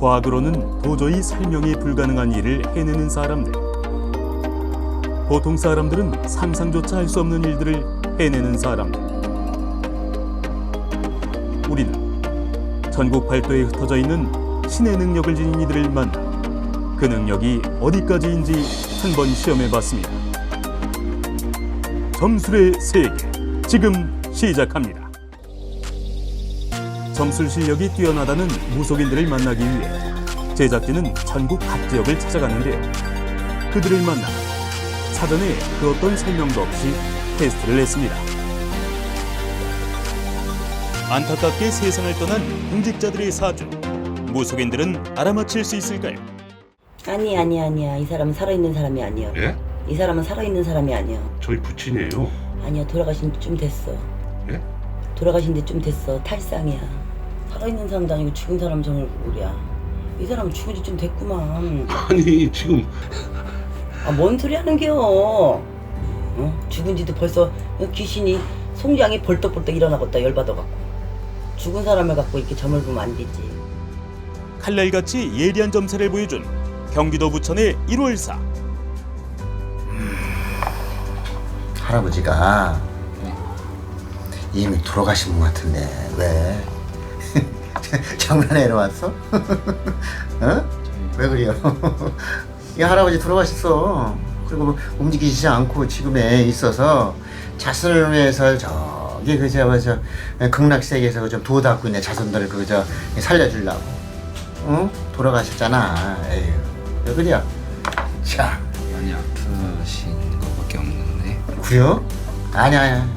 과학으로는 도저히 설명이 불가능한 일을 해내는 사람들. 보통 사람들은 상상조차 할 수 없는 일들을 해내는 사람들. 우리는 전국 팔도에 흩어져 있는 신의 능력을 지닌 이들을 만나 그 능력이 어디까지인지 한번 시험해 봤습니다. 점술의 세계 지금 시작합니다. 점술 실력이 뛰어나다는 무속인들을 만나기 위해 제작진은 전국 각 지역을 찾아갔는데요. 그들을 만나 사전에 그 어떤 설명도 없이 테스트를 했습니다. 안타깝게 세상을 떠난 공직자들의 사주 무속인들은 알아맞힐 수 있을까요? 아니 아니 아니야 이 사람은 살아있는 사람이 아니야 예? 이 사람은 살아있는 사람이 아니야 저희 부친이에요. 아니야 돌아가신 지 좀 됐어 예? 돌아가신 지 좀 됐어 탈상이야 살아있는 사람도 아니고 죽은 사람 정을 모르야. 이 사람 죽은 지 좀 됐구만. 아니 지금. 아 뭔 소리 하는겨 어? 죽은 지도 벌써 귀신이 송장이 벌떡벌떡 일어나겠다 열받아갖고. 죽은 사람을 갖고 이렇게 점을 보면 안 되지. 칼날같이 예리한 점사를 보여준 경기도 부천의 1월사. 할아버지가 이미 돌아가신 분 같은데 왜 장난해러 왔어? 어? 왜 그래요? 이 할아버지 돌아가셨어. 그리고 뭐 움직이지 않고 지금에 있어서 자손을 위해서 저기 그저 뭐저 극락세계에서 그좀 도닦고 있는 자손들을 그저 살려주려고 응? 돌아가셨잖아. 에휴 왜 그래요? 자. 많이 아프신 것밖에 없는데 그래요? 아니야, 아니야.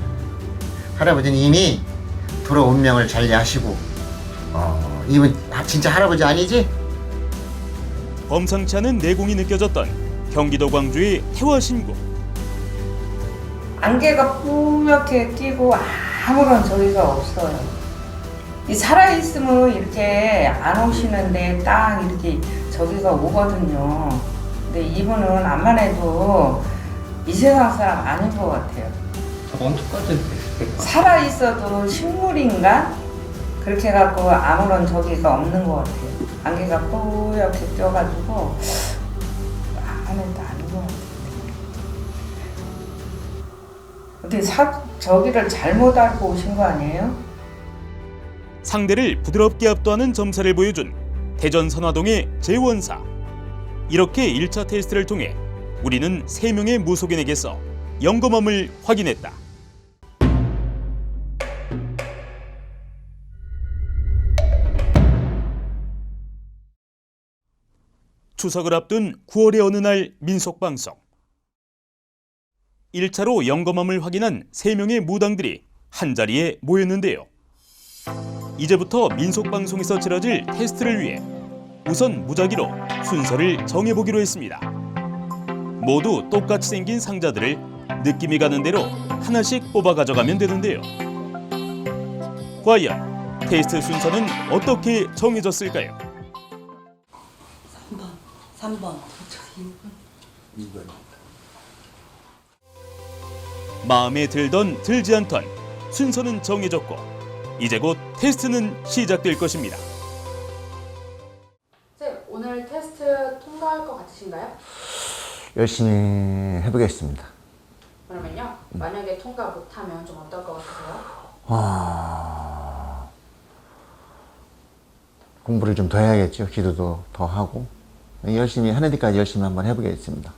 할아버지는 이미 돌아온 명을 잘 하시고, 어, 이분 아, 진짜 할아버지 아니지? 범상치 않은 내공이 느껴졌던 경기도 광주의 태화 신고 안개가 뿌옇게 끼고 아무런 저기가 없어요. 이 살아있으면 이렇게 안 오시는데 딱 이렇게 저기가 오거든요. 근데 이분은 암만 해도 이 세상 사람 아닌 것 같아요. 똑같은 살아있어도 식물인가? 그렇게 해갖고 아무런 저기가 없는 것 같아요. 안개가 뿌옇게 껴가지고 해도 아닌 것 같아요. 근데 사, 저기를 잘못 알고 오신 거 아니에요? 상대를 부드럽게 압도하는 점사를 보여준 대전 선화동의 재원사 이렇게 1차 테스트를 통해 우리는 3명의 무속인에게서 영검함을 확인했다. 추석을 앞둔 9월의 어느 날 민속방송 1차로 영검함을 확인한 3명의 무당들이 한자리에 모였는데요. 이제부터 민속방송에서 치러질 테스트를 위해 우선 무작위로 순서를 정해보기로 했습니다. 모두 똑같이 생긴 상자들을 느낌이 가는 대로 하나씩 뽑아 가져가면 되는데요. 과연 테스트 순서는 어떻게 정해졌을까요? 3번 3번 마음에 들던 들지 않던 순서는 정해졌고 이제 곧 테스트는 시작될 것입니다. 쌤, 오늘 테스트 통과할 것 같으신가요? 열심히 해보겠습니다. 그러면요, 만약에 통과 못하면 좀 어떨 것 같으세요? 아... 공부를 좀 더 해야겠죠. 기도도 더 하고. 열심히 하는 데까지 열심히 한번 해보겠습니다.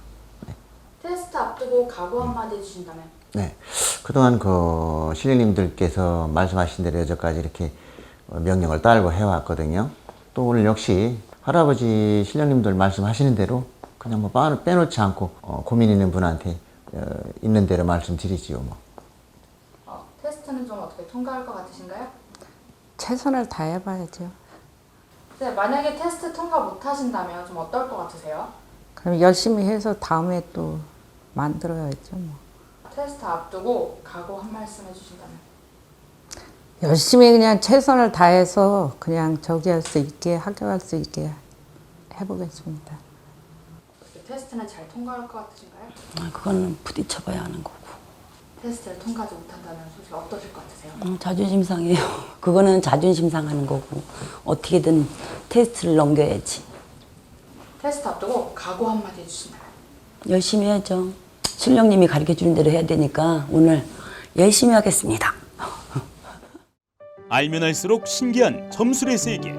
테스트 앞두고 각오 한마디 해주신다면? 네. 그동안 그 신령님들께서 말씀하신 대로 여태까지 이렇게 명령을 따르고 해왔거든요. 또 오늘 역시 할아버지 신령님들 말씀하시는 대로 그냥 뭐 빠- 빼놓지 않고 어, 고민 있는 분한테 어, 있는 대로 말씀드리지요. 뭐. 어, 테스트는 좀 어떻게 통과할 것 같으신가요? 최선을 다해봐야죠. 쌤, 만약에 테스트 통과 못 하신다면 좀 어떨 것 같으세요? 그럼 열심히 해서 다음에 또 만들어야죠. 뭐. 테스트 앞두고 각오 한 말씀 해주신다면? 열심히 그냥 최선을 다해서 그냥 저기 할 수 있게 합격할 수 있게 해보겠습니다. 테스트는 잘 통과할 것 같으신가요? 아, 그거는 부딪혀봐야 하는 거고 테스트를 통과하지 못한다면 솔직히 어떠실 것 같으세요? 어, 자존심 상해요 그거는 자존심 상하는 거고 어떻게든 테스트를 넘겨야지. 테스트 앞두고 각오 한마디 해주신다면. 열심히 해야죠. 신령님이 가르쳐 주는 대로 해야 되니까 오늘 열심히 하겠습니다. 알면 알수록 신기한 점술의 세계.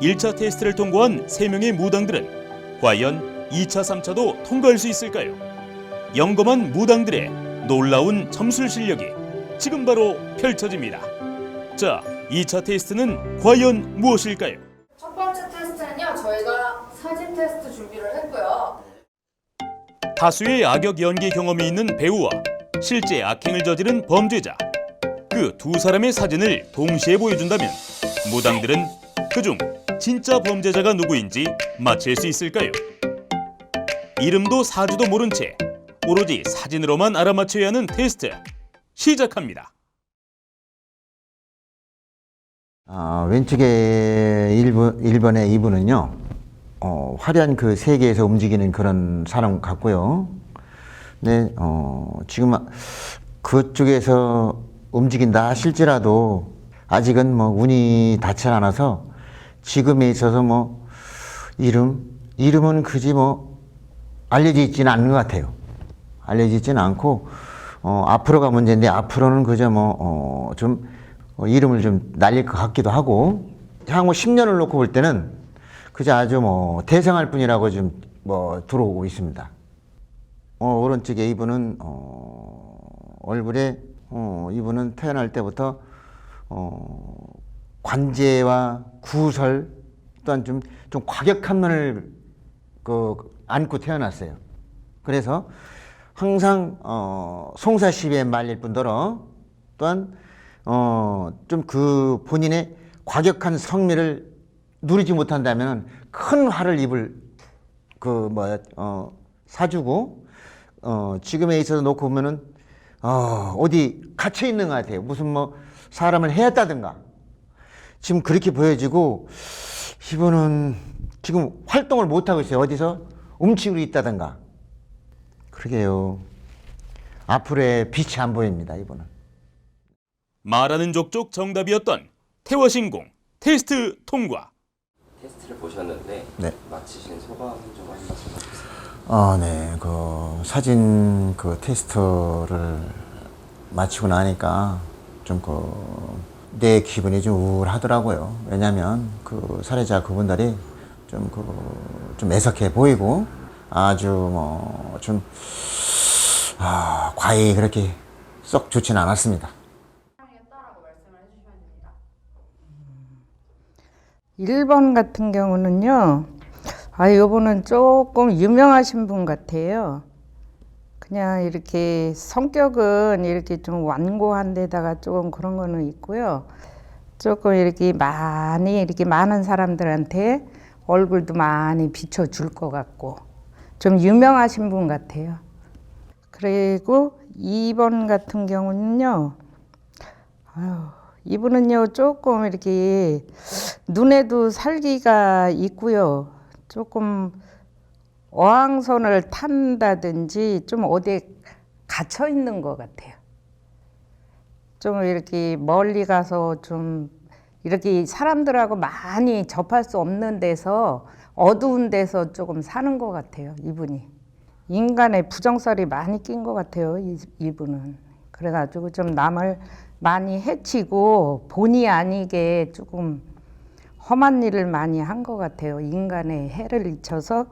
1차 테스트를 통과한 3명의 무당들은 과연 2차, 3차도 통과할 수 있을까요? 영검한 무당들의 놀라운 점술 실력이 지금 바로 펼쳐집니다. 자, 2차 테스트는 과연 무엇일까요? 첫 번째 테스트는요, 저희가 사진 테스트 준비를 했고요. 다수의 악역 연기 경험이 있는 배우와 실제 악행을 저지른 범죄자 그 두 사람의 사진을 동시에 보여준다면 무당들은 그중 진짜 범죄자가 누구인지 맞힐 수 있을까요? 이름도 사주도 모른 채 오로지 사진으로만 알아맞혀야 하는 테스트 시작합니다. 아, 왼쪽에 1번, 1번에 2번은요, 어, 화려한 그 세계에서 움직이는 그런 사람 같고요. 네, 어, 지금 아- 그쪽에서 움직인다 하실지라도 아직은 뭐 운이 닿지 않아서 지금에 있어서 뭐 이름, 이름은 그지 뭐 알려져 있지는 않는 것 같아요. 알려져 있지는 않고 어, 앞으로가 문제인데 앞으로는 그저 뭐좀 어, 이름을 좀 날릴 것 같기도 하고 향후 10년을 놓고 볼 때는 그저 아주 뭐 대성할 뿐이라고 좀 뭐 들어오고 있습니다. 어, 오른쪽 에 이분은 어, 얼굴에 어, 이분은 태어날 때부터 어, 관제와 구설 또한 좀, 좀 과격한 면을 그 안고 태어났어요. 그래서 항상 어, 송사시비에 말릴 뿐더러 또한 어, 좀 그 본인의 과격한 성미를 누리지 못한다면 큰 화를 입을 그 뭐야 어, 사주고 어, 지금에 있어서 놓고 보면은 어, 어디 갇혀 있는 것 같아요. 무슨 뭐 사람을 해였다든가 지금 그렇게 보여지고 이분은 지금 활동을 못 하고 있어요. 어디서 움츠리고 있다든가 그러게요. 앞으로의 빛이 안 보입니다. 이분은. 말하는 족족 정답이었던 태화신공 테스트 통과. 테스트를 보셨는데 네. 마치신 소감 좀한 말씀 해 주세요. 아, 네. 그 사진 그 테스트를 마치고 나니까 좀그 내 기분이 좀 우울하더라고요. 왜냐면 그 살해자 그분들이 좀그좀 애석해 보이고 아주 뭐좀 아, 과히 그렇게 썩 좋지는 않았습니다. 됩니다. 1번 같은 경우는요, 아, 요분은 조금 유명하신 분 같아요. 그냥 이렇게 성격은 이렇게 좀 완고한 데다가 조금 그런 거는 있고요. 조금 이렇게 많이, 이렇게 많은 사람들한테 얼굴도 많이 비춰줄 것 같고, 좀 유명하신 분 같아요. 그리고 2번 같은 경우는요, 아유, 이분은요, 조금 이렇게 눈에도 살기가 있고요. 조금 어항선을 탄다든지 좀 어디에 갇혀 있는 것 같아요. 좀 이렇게 멀리 가서 좀 이렇게 사람들하고 많이 접할 수 없는 데서 어두운 데서 조금 사는 것 같아요. 이분이 인간의 부정살이 많이 낀 것 같아요. 이, 이분은 그래가지고 좀 남을 많이 해치고 본의 아니게 조금 험한 일을 많이 한 것 같아요. 인간의 해를 입혀서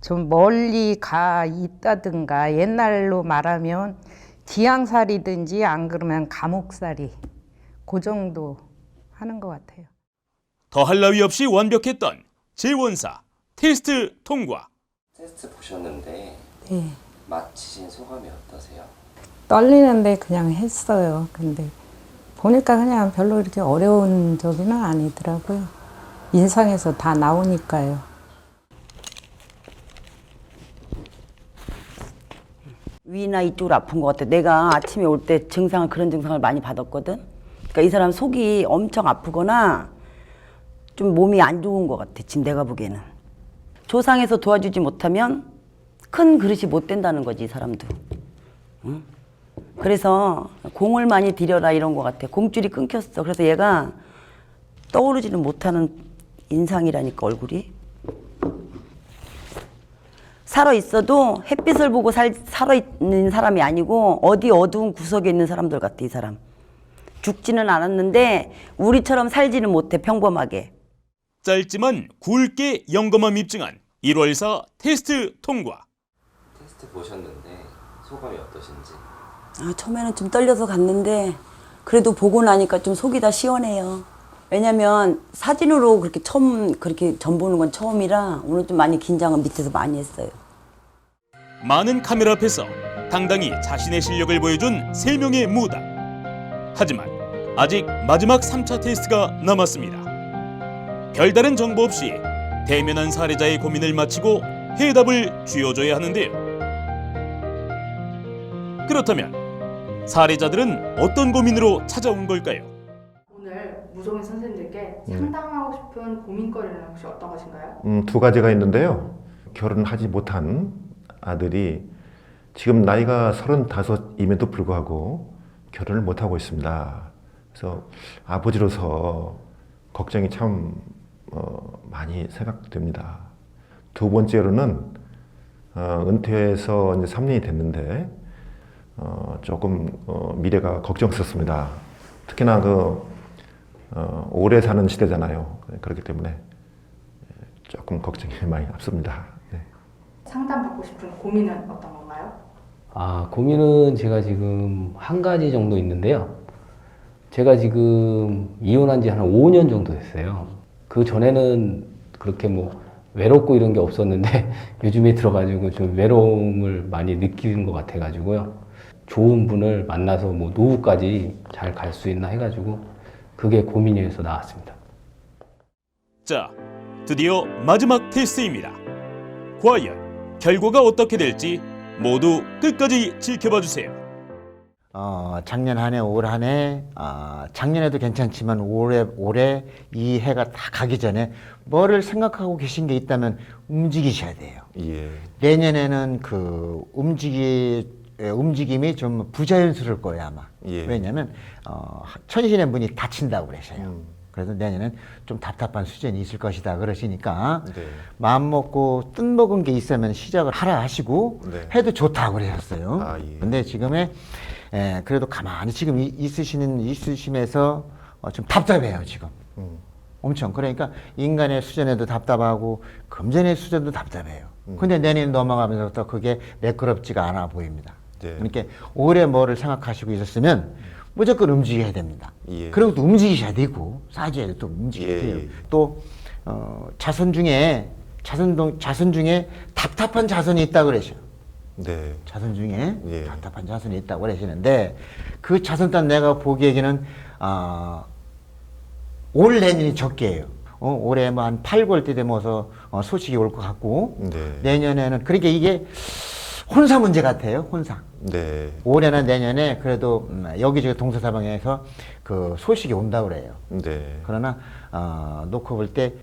좀 멀리 가 있다든가 옛날로 말하면 기양살이든지 안 그러면 감옥살이 그 정도 하는 것 같아요. 더할 나위 없이 완벽했던 재원사 테스트 통과. 테스트 보셨는데 네. 마치신 소감이 어떠세요? 떨리는데 그냥 했어요. 근데 보니까 그냥 별로 이렇게 어려운 저기는 아니더라고요. 인상에서 다 나오니까요. 위나 이쪽으로 아픈 것 같아. 내가 아침에 올 때 증상을 그런 증상을 많이 받았거든. 그러니까 이 사람 속이 엄청 아프거나 좀 몸이 안 좋은 것 같아. 지금 내가 보기에는 조상에서 도와주지 못하면 큰 그릇이 못 된다는 거지 이 사람도. 응? 그래서 공을 많이 들여라 이런 것 같아. 공줄이 끊겼어. 그래서 얘가 떠오르지는 못하는 인상이라니까 얼굴이. 살아 있어도 햇빛을 보고 살, 살아 있는 사람이 아니고 어디 어두운 구석에 있는 사람들 같아 이 사람. 죽지는 않았는데 우리처럼 살지는 못해 평범하게. 짧지만 굵게 영검함 입증한 1월사 테스트 통과. 테스트 보셨는데 소감이 어떠신지? 아, 처음에는 좀 떨려서 갔는데 그래도 보고 나니까 좀 속이 다 시원해요. 왜냐면 사진으로 그렇게 처음 그렇게 전 보는 건 처음이라 오늘 좀 많이 긴장을 밑에서 많이 했어요. 많은 카메라 앞에서 당당히 자신의 실력을 보여준 세명의 무당. 하지만 아직 마지막 3차 테스트가 남았습니다. 별다른 정보 없이 대면한 사례자의 고민을 마치고 해답을 쥐어줘야 하는데요. 그렇다면 사례자들은 어떤 고민으로 찾아온 걸까요? 오늘 무종인 선생님들께 상담하고 싶은 고민거리는 혹시 어떤 것인가요? 음, 두 가지가 있는데요. 결혼하지 못한 아들이 지금 나이가 35임에도 불구하고 결혼을 못하고 있습니다. 그래서 아버지로서 걱정이 참 어, 많이 생각됩니다. 두 번째로는 어, 은퇴해서 이제 3년이 됐는데 어, 조금 어, 미래가 걱정스럽습니다. 특히나 그 어, 오래 사는 시대잖아요. 그렇기 때문에 조금 걱정이 많이 앞섭니다. 네. 상담받고 싶은 고민은 어떤 건가요? 아, 고민은 제가 지금 한 가지 정도 있는데요. 제가 지금 이혼한 지 한 5년 정도 됐어요. 그 전에는 그렇게 뭐 외롭고 이런 게 없었는데 요즘에 들어가지고 좀 외로움을 많이 느끼는 것 같아가지고요. 좋은 분을 만나서 뭐 노후까지 잘 갈 수 있나 해가지고 그게 고민이어서 나왔습니다. 자, 드디어 마지막 테스트입니다. 과연 결과가 어떻게 될지 모두 끝까지 지켜봐 주세요. 어, 작년 한 해, 올 한 해, 아, 작년에도 괜찮지만 올해, 올해 이 해가 다 가기 전에 뭐를 생각하고 계신 게 있다면 움직이셔야 돼요. 예. 내년에는 그 움직이, 예, 움직임이 좀 부자연스러울 거예요, 아마. 예. 왜냐면, 어, 천신의 문이 닫힌다고 그러셔요. 음. 그래서 내년엔 좀 답답한 수준이 있을 것이다 그러시니까 네. 마음 먹고 뜻 먹은 게 있으면 시작을 하라 하시고 네. 해도 좋다고 그러셨어요. 아, 예. 근데 지금에 예, 그래도 가만히 지금 이- 있으시는 있으심에서 어, 좀 답답해요 지금. 음. 엄청 그러니까 인간의 수준에도 답답하고 금전의 수준도 답답해요. 음. 근데 내년 넘어가면서부터 그게 매끄럽지가 않아 보입니다. 네. 그러니까 올해 뭐를 생각하시고 있었으면 무조건 움직여야 됩니다. 예. 그리고 또 움직이셔야 되고 사주에 또 움직여야 예, 돼요. 예. 또 어, 자손 중에 자손 자손 중에 답답한 자손이 있다 그러셔. 네. 자손 중에 예. 답답한 자손이 있다고 그러시는데 그 자손 단 내가 보기에는 아, 올 내년이 적게예요. 어, 올해 뭐한 8, 9월 때 되면서 어, 소식이 올 것 같고 네. 내년에는 그러니까 이게 혼사 문제 같아요. 혼사. 네. 올해나 내년에 그래도 음, 여기저기 동서사방에서 그 소식이 온다 그래요. 네. 그러나 어, 놓고 볼 때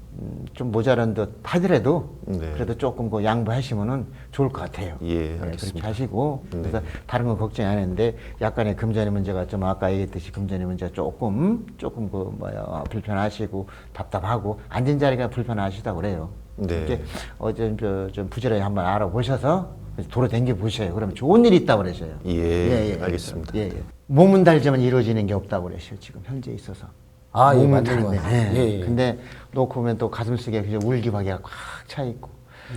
좀 모자란 듯 하더라도 네. 그래도 조금 그 양보하시면은 좋을 것 같아요. 예, 네, 그렇게 알겠습니다. 하시고 네. 그래서 다른 건 걱정이 안 했는데 약간의 금전의 문제가 좀 아까 얘기했듯이 금전의 문제가 조금 조금 그 뭐야 불편하시고 답답하고 앉은 자리가 불편하시다 그래요. 네. 이렇게 어좀 좀 부지런히 한번 알아보셔서 도로 댕겨 보셔요. 그러면 좋은 일이 있다고 그러셔요. 예, 알겠습니다. 예, 예. 몸은 달지만 이루어지는 게 없다고 그러셔요. 지금 현재 있어서. 아, 예, 몸은 맞는 같아요. 예. 예, 예. 근데 놓고 보면 또 가슴 속에 그냥 울기박이가 꽉 차 있고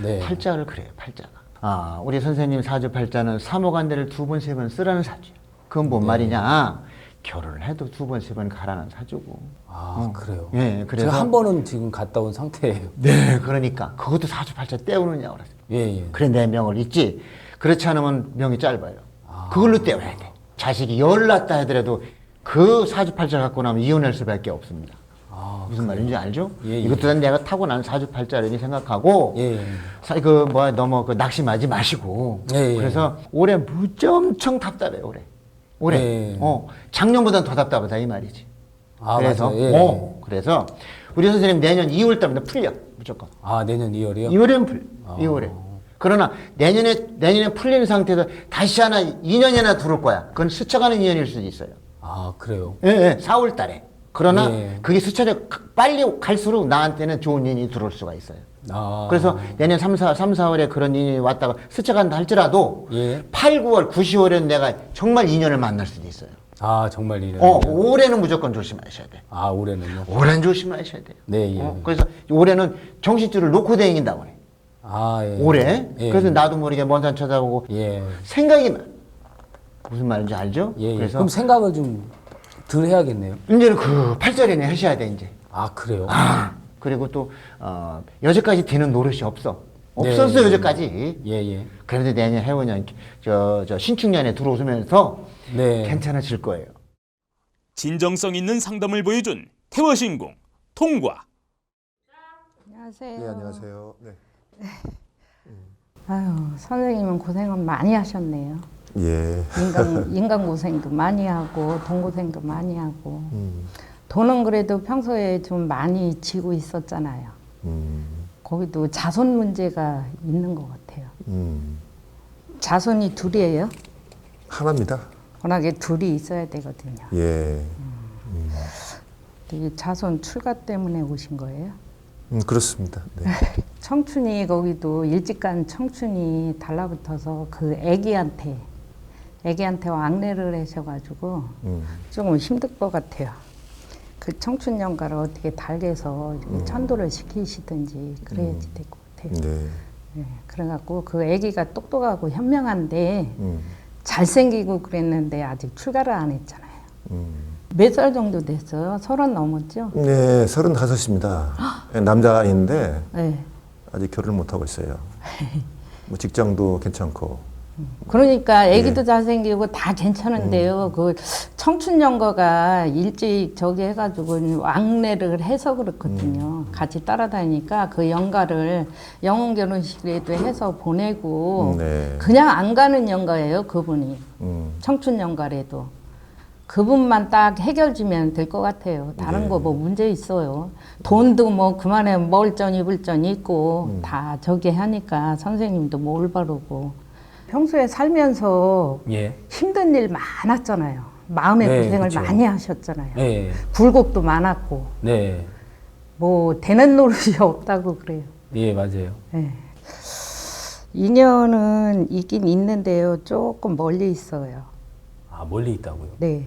네. 팔자를 그래요. 팔자가. 아, 우리 선생님 사주 팔자는 사모간대를 두 번 세 번 쓰라는 사주야. 그건 네. 뭔 말이냐? 결혼을 해도 두 번 세 번 가라는 사주고. 아, 그래요? 예, 그래서 제가 한 번은 지금 갔다 온 상태예요. 네, 그러니까 그것도 사주 팔자 떼우느냐 그랬어요. 예, 예. 그래 내 명을 잊지. 그렇지 않으면 명이 짧아요. 그걸로 떼어야 돼. 자식이 열 낳았다 하더라도 그 사주팔자 갖고 나면 이혼할 수밖에 없습니다. 무슨 말인지 알죠? 아, 예, 예. 이것도 다 내가 타고난 사주팔자라니 생각하고 예, 예. 사, 그 뭐야 너무 그 낙심하지 마시고 예, 예. 그래서 올해 무지 엄청 답답해 올해 올해 예. 어 작년보다 더 답답하다 이 말이지. 아, 그래서 맞아요. 예, 어 그래서 우리 선생님 내년 2월 달부터 풀려 무조건. 아, 내년 2월이요? 2월에는 풀, 2월에. 그러나 내년에, 내년에 풀린 상태에서 다시 하나 2년이나 들어올 거야. 그건 스쳐가는 인연일 수도 있어요. 아, 그래요? 예, 예, 4월 달에. 그러나 예. 그게 가- 빨리 갈수록 나한테는 좋은 인이 들어올 수가 있어요. 아. 그래서 내년 3, 4, 3, 4월에 그런 인이 왔다가 스쳐간다 할지라도 예. 8, 9월, 9, 10월에는 내가 정말 인연을 만날 수도 있어요. 아 정말 이래. 어, 올해는 무조건 조심하셔야 돼. 아 올해는요. 올해는 조심하셔야 돼요. 네 예. 어, 그래서 올해는 정신줄을 놓고 다닌다고 해. 아 예. 올해. 예. 그래서 나도 모르게 먼 산 쳐다보고 예. 생각이 나. 무슨 말인지 알죠? 예. 예. 그래서 그럼 생각을 좀 덜 해야겠네요. 이제는 그 8절에는 하셔야 돼 이제. 아 그래요. 그리고 또 어, 여태까지 되는 노릇이 없어. 네. 없었어 여태까지. 예 예. 그래도 내년 해오년 저, 저 신축년에 들어오면서 네. 괜찮아질 거예요. 진정성 있는 상담을 보여준 태화신공 통과. 안녕하세요. 네, 안녕하세요. 네. 아유, 선생님은 고생은 많이 하셨네요. 예. 인간, 인간 고생도 많이 하고, 돈 고생도 많이 하고. 음. 돈은 그래도 평소에 좀 많이 지고 있었잖아요. 음. 거기도 자손 문제가 있는 것 같아요. 음. 자손이 둘이에요? 하나입니다. 워낙에 둘이 있어야 되거든요. 예. 이 자손 출가 때문에 오신 거예요? 음, 그렇습니다. 네. 청춘이 거기도 일찍 간 청춘이 달라붙어서 그 애기한테 애기한테 왕래를 하셔가지고 음. 조금 힘들 것 같아요. 그 청춘 연가를 어떻게 달래서 이렇게 천도를 시키시든지 그래야지 될 것 같아요. 네. 네, 그래갖고 그 아기가 똑똑하고 현명한데 음. 잘생기고 그랬는데 아직 출가를 안 했잖아요. 음. 몇살 정도 됐어요? 서른 넘었죠? 네, 서른다섯입니다. 남자인데 네. 아직 결혼을 못 하고 있어요. 뭐 직장도 괜찮고. 그러니까 네. 아기도 잘생기고 다 괜찮은데요. 음. 그 청춘 연거가 일찍 저기 해가지고 왕래를 해서 그렇거든요. 음. 같이 따라다니니까 그 연가를 영혼 결혼식에도 해서 보내고 네. 그냥 안 가는 연가예요. 그분이 음. 청춘 연가래도 그분만 딱 해결지면 될 것 같아요. 다른 네. 거뭐 문제 있어요. 돈도 뭐 그만해 먹을 전 입을 전 있고 음. 다 저기 하니까 선생님도 뭐 올바르고 평소에 살면서 예. 힘든 일 많았잖아요. 마음의 네, 고생을 그쵸. 많이 하셨잖아요. 네. 굴곡도 많았고 네. 뭐 되는 노릇이 없다고 그래요. 예 맞아요. 네. 인연은 있긴 있는데요. 조금 멀리 있어요. 아 멀리 있다고요. 네.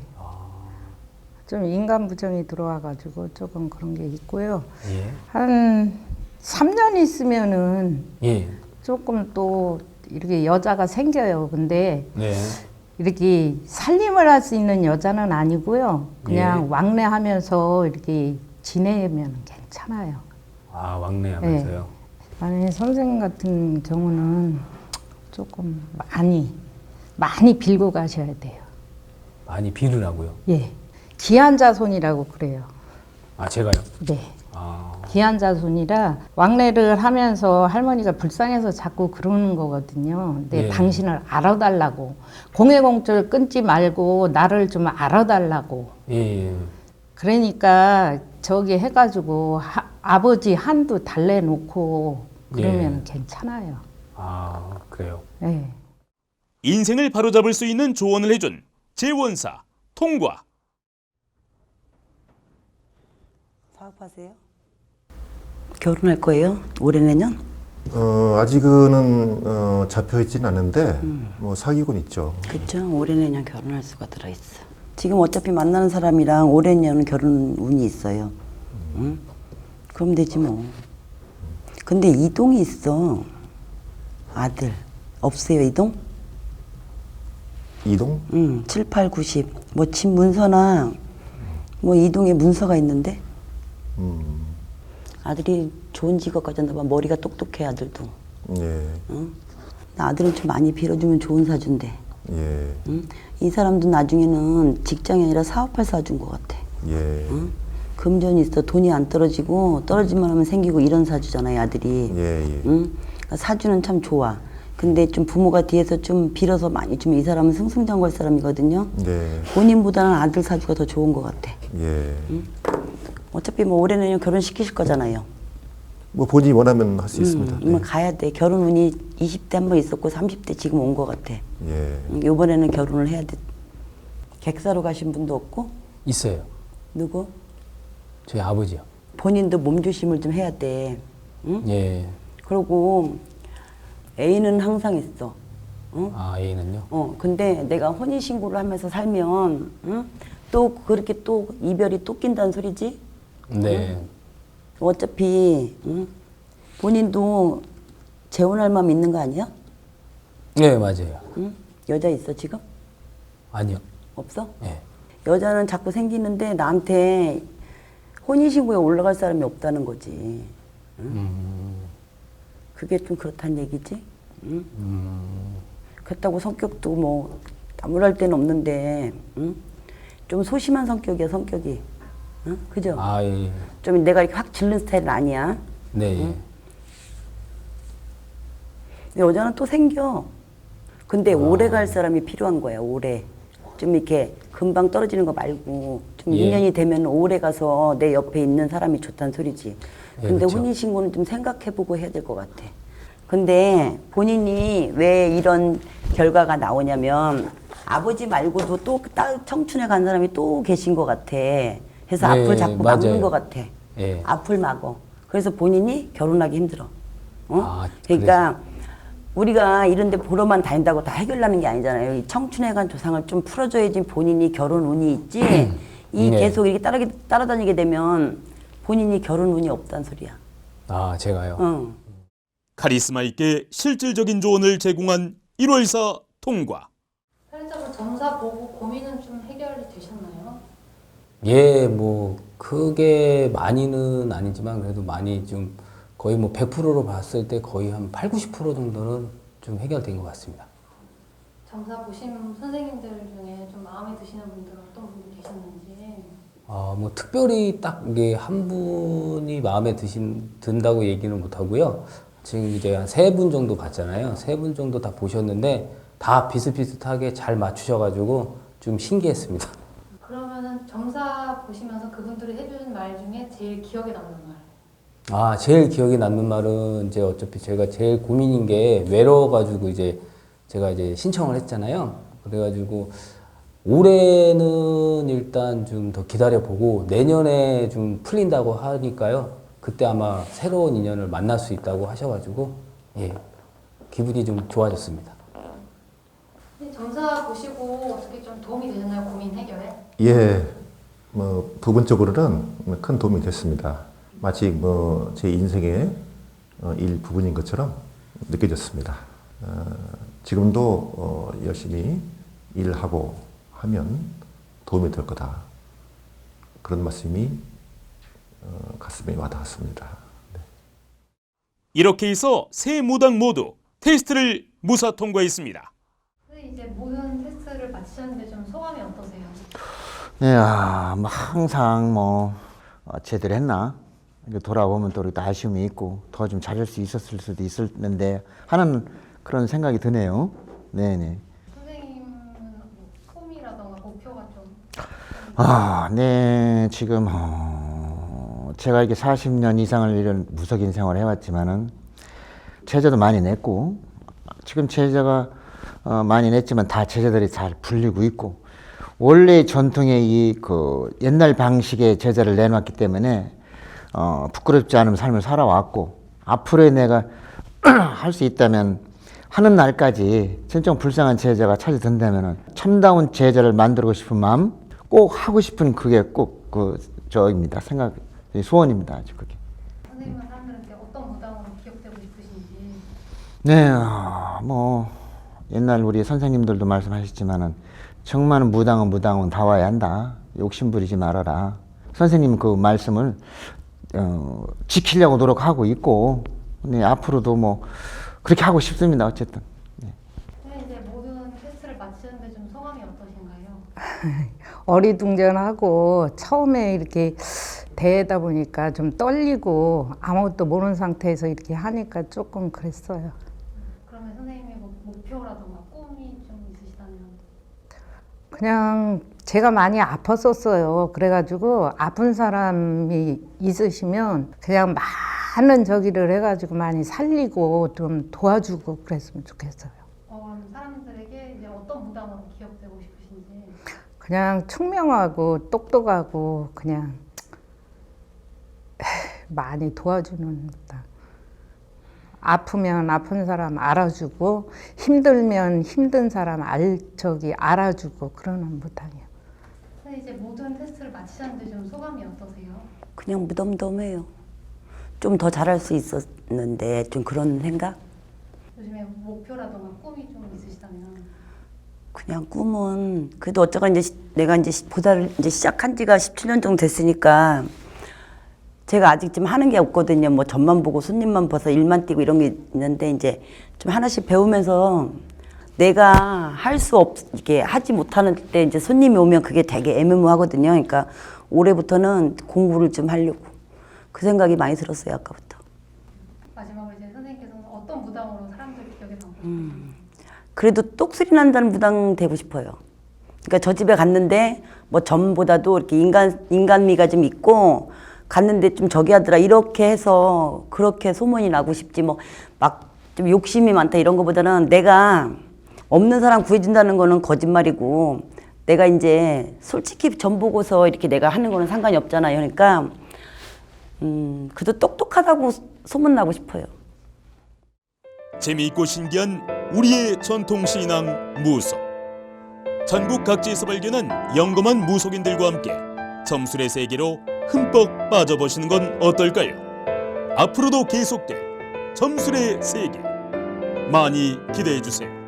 좀 인간 부정이 들어와 가지고 조금 그런 게 있고요. 예. 한 3년 있으면은 예. 조금 또 이렇게 여자가 생겨요. 근데 네. 이렇게 살림을 할 수 있는 여자는 아니고요. 그냥 예. 왕래하면서 이렇게 지내면 괜찮아요. 아 왕래하면서요. 만약에 선생님 같은 경우는 조금 많이 많이 빌고 가셔야 돼요. 많이 빌으라고요. 예. 기한 자손이라고 그래요. 아 제가요. 네. 아. 기한 자손이라 왕래를 하면서 할머니가 불쌍해서 자꾸 그러는 거거든요. 근데 예. 당신을 알아달라고 공해공줄 끊지 말고 나를 좀 알아달라고. 예. 그러니까 저기 해가지고 하- 아버지 한두 달래놓고 그러면 괜찮아요. 아 그래요. 네. 인생을 바로잡을 수 있는 조언을 해준 재원사 통과. 사업하세요? 결혼할 거예요? 올해 내년? 어, 아직은 어, 잡혀 있지는 않은데 뭐 사귀곤 있죠. 그쵸? 올해 내년 결혼할 수가 들어있어. 지금 어차피 만나는 사람이랑 올해 내년 결혼 운이 있어요. 응? 그럼 되지 뭐. 근데 이동이 있어. 아들. 없어요, 이동? 이동? 응, 7, 8, 90. 뭐, 집 문서나, 뭐, 이동에 문서가 있는데, 음. 아들이 좋은 직업 가졌나 봐. 머리가 똑똑해, 아들도. 예. 응? 아들은 좀 많이 빌어주면 좋은 사준대. 예. 응? 이 사람도 나중에는 직장이 아니라 사업할 사준 것 같아. 예. 응? 금전이 있어 돈이 안 떨어지고 떨어지만 하면 생기고 이런 사주잖아요 아들이. 예, 예. 응? 그러니까 사주는 참 좋아. 근데 좀 부모가 뒤에서 좀 빌어서 많이 좀 이 사람은 승승장구할 사람이거든요. 네. 본인보다는 아들 사주가 더 좋은 것 같아. 예. 어차피 뭐 올해 내년 결혼 시키실 거잖아요. 뭐 본인이 원하면 할 수 있습니다. 음, 뭐 네. 가야 돼. 결혼 운이 20대 한 번 있었고 30대 지금 온 것 같아. 예. 응, 이번에는 결혼을 해야 돼. 객사로 가신 분도 없고 있어요. 누구? 저희 아버지요. 본인도 몸조심을 좀 해야 돼. 응? 예. 그리고 애인은 항상 있어. 응? 아, 애인은요? 어, 근데 내가 혼인 신고를 하면서 살면, 응? 또 그렇게 또 이별이 또 낀다는 소리지? 네. 어차피, 응? 본인도 재혼할 마음 있는 거 아니야? 네, 맞아요. 응? 여자 있어, 지금? 아니요. 없어? 예. 여자는 자꾸 생기는데 나한테 혼인신고에 올라갈 사람이 없다는 거지. 응? 음, 그게 좀 그렇다는 얘기지? 응? 그렇다고 성격도 뭐 나무랄 데는 없는데, 응? 좀 소심한 성격이야, 성격이. 응? 그죠? 아, 예. 좀 내가 이렇게 확 질른 스타일은 아니야. 네. 예. 여자는 또 생겨. 근데 오래 갈 사람이 필요한 거야, 오래. 좀 이렇게 금방 떨어지는 거 말고 좀 예. 2년이 되면 오래 가서 내 옆에 있는 사람이 좋다는 소리지. 예, 근데 그렇죠. 혼인신고는 좀 생각해보고 해야 될 것 같아. 근데 본인이 왜 이런 결과가 나오냐면 아버지 말고도 또 따- 청춘에 간 사람이 또 계신 것 같아. 그래서 네, 앞을 자꾸 맞아요. 막는 것 같아. 예. 앞을 막어. 그래서 본인이 결혼하기 힘들어. 어? 아, 그러니까 우리가 이런데 보러만 다닌다고 다 해결나는 게 아니잖아요. 이관 조상을 좀 풀어줘야지 본인이 결혼 운이 있지. 이 네. 계속 이렇게 따라, 따라다니게 되면 본인이 결혼 운이 없단 소리야. 아, 제가요. 응. 카리스마 있게 실질적인 조언을 제공한 1월사 통과. 사회적으로 점사 보고 고민은 좀? 예, 뭐 크게 많이는 아니지만 그래도 많이 좀 거의 뭐 100%로 봤을 때 거의 한 8, 90% 정도는 좀 해결된 것 같습니다. 점사 보신 선생님들 중에 좀 마음에 드시는 분들은 어떤 분이 계셨는지 아, 뭐 특별히 딱 이게 한 분이 마음에 드신 든다고 얘기는 못 하고요. 지금 이제 한 세 분 정도 봤잖아요. 세 분 정도 다 보셨는데 다 비슷비슷하게 잘 맞추셔가지고 좀 신기했습니다. 점사 보시면서 그분들이 해주신 말 중에 제일 기억에 남는 말 아, 제일 기억에 남는 말은 이제 어차피 제가 제일 고민인 게 외로워가지고 이제 제가 이제 신청을 했잖아요. 그래가지고 올해는 일단 좀 더 기다려보고 내년에 좀 풀린다고 하니까요. 그때 아마 새로운 인연을 만날 수 있다고 하셔가지고 예, 기분이 좀 좋아졌습니다. 점사 보시고 어떻게 좀 도움이 되셨나요? 고민 해결에? 예, 뭐 부분적으로는 큰 도움이 됐습니다. 마치 뭐 제 인생의 어, 일 부분인 것처럼 느껴졌습니다. 어, 지금도 어, 열심히 일하고 하면 도움이 될 거다. 그런 말씀이 어, 가슴에 와닿았습니다. 네. 이렇게 해서 세 무당 모두 테스트를 무사 통과했습니다. 근데 이제 모든 테스트를 마치셨는데 좀 소감이 어떠세요? 예, 아, 뭐 항상 뭐 어, 제대로 했나? 돌아보면 또 이렇게 아쉬움이 있고 더 좀 잘할 수 있었을 수도 있었는데 하는 그런 생각이 드네요. 네네. 선생님은 뭐 꿈이라던가 목표가 좀 아, 네, 지금 어, 제가 이렇게 40년 이상을 이런 무속인 생활을 해왔지만은 제자도 많이 냈고 지금 제자가 어, 많이 냈지만 다 제자들이 잘 불리고 있고 원래 전통의 이 그 옛날 방식의 제자를 내놨기 때문에 어, 부끄럽지 않은 삶을 살아왔고 앞으로의 내가 할 수 있다면 하는 날까지 진정 불쌍한 제자가 찾아든다면 참다운 제자를 만들고 싶은 마음 꼭 하고 싶은 그게 꼭 그 저입니다. 생각 소원입니다 아주 그게. 선생님은 사람들한테 어떤 무당으로 기억되고 싶으신지. 네, 어, 뭐 옛날 우리 선생님들도 말씀하셨지만은 정말 무당은 무당은 다 와야 한다. 욕심 부리지 말아라. 선생님 그 말씀을 어, 지키려고 노력하고 있고, 네, 앞으로도 뭐 그렇게 하고 싶습니다. 어쨌든. 네. 근데 이제 모든 테스트를 마치셨는데 좀 소감이 어떠신가요? 어리둥절하고 처음에 이렇게 대다 보니까 좀 떨리고 아무것도 모르는 상태에서 이렇게 하니까 조금 그랬어요. 그러면 선생님의 뭐 목표라던가 꿈이 좀 있으시다면 그냥 제가 많이 아팠었어요. 그래가지고 아픈 사람이 있으시면 그냥 많은 저기를 해가지고 많이 살리고 좀 도와주고 그랬으면 좋겠어요. 어, 사람들에게 이제 어떤 무당으로 기억되고 싶으신지 그냥 총명하고 똑똑하고 그냥 많이 도와주는 무당. 아프면 아픈 사람 알아주고 힘들면 힘든 사람 알 저기 알아주고 그러는 무당이에요. 선생님 이제 모든 테스트를 마치셨는데 좀 소감이 어떠세요? 그냥 무덤덤해요. 좀 더 잘할 수 있었는데 좀 그런 생각? 요즘에 목표라던가 꿈이 좀 있으시다면 그냥 꿈은 그래도 어쩌가 이제 시- 내가 이제 시- 보다를 이제 시작한 지가 17년 정도 됐으니까 제가 아직 좀 하는 게 없거든요. 뭐 점만 보고 손님만 봐서 일만 뛰고 이런 게 있는데 이제 좀 하나씩 배우면서 내가 할 수 없, 이게 하지 못하는 때 이제 손님이 오면 그게 되게 애매모하거든요. 그러니까 올해부터는 공부를 좀 하려고 그 생각이 많이 들었어요. 아까부터. 마지막으로 이제 선생님께서는 어떤 무당으로 사람들 기억에 남고 싶으세요? 그래도 똑소리 난다는 무당 되고 싶어요. 그러니까 저 집에 갔는데 뭐 전보다도 이렇게 인간 인간미가 좀 있고 갔는데 좀 저기 하더라 이렇게 해서 그렇게 소문이 나고 싶지 뭐 막 좀 욕심이 많다 이런 거보다는 내가 없는 사람 구해준다는 거는 거짓말이고 내가 이제 솔직히 전 보고서 이렇게 내가 하는 거는 상관이 없잖아요. 그러니까 음 그래도 똑똑하다고 소문 나고 싶어요. 재미있고 신기한 우리의 전통 신앙 무속. 전국 각지에서 발견한 영검한 무속인들과 함께 점술의 세계로 흠뻑 빠져보시는 건 어떨까요? 앞으로도 계속될 점술의 세계 많이 기대해 주세요.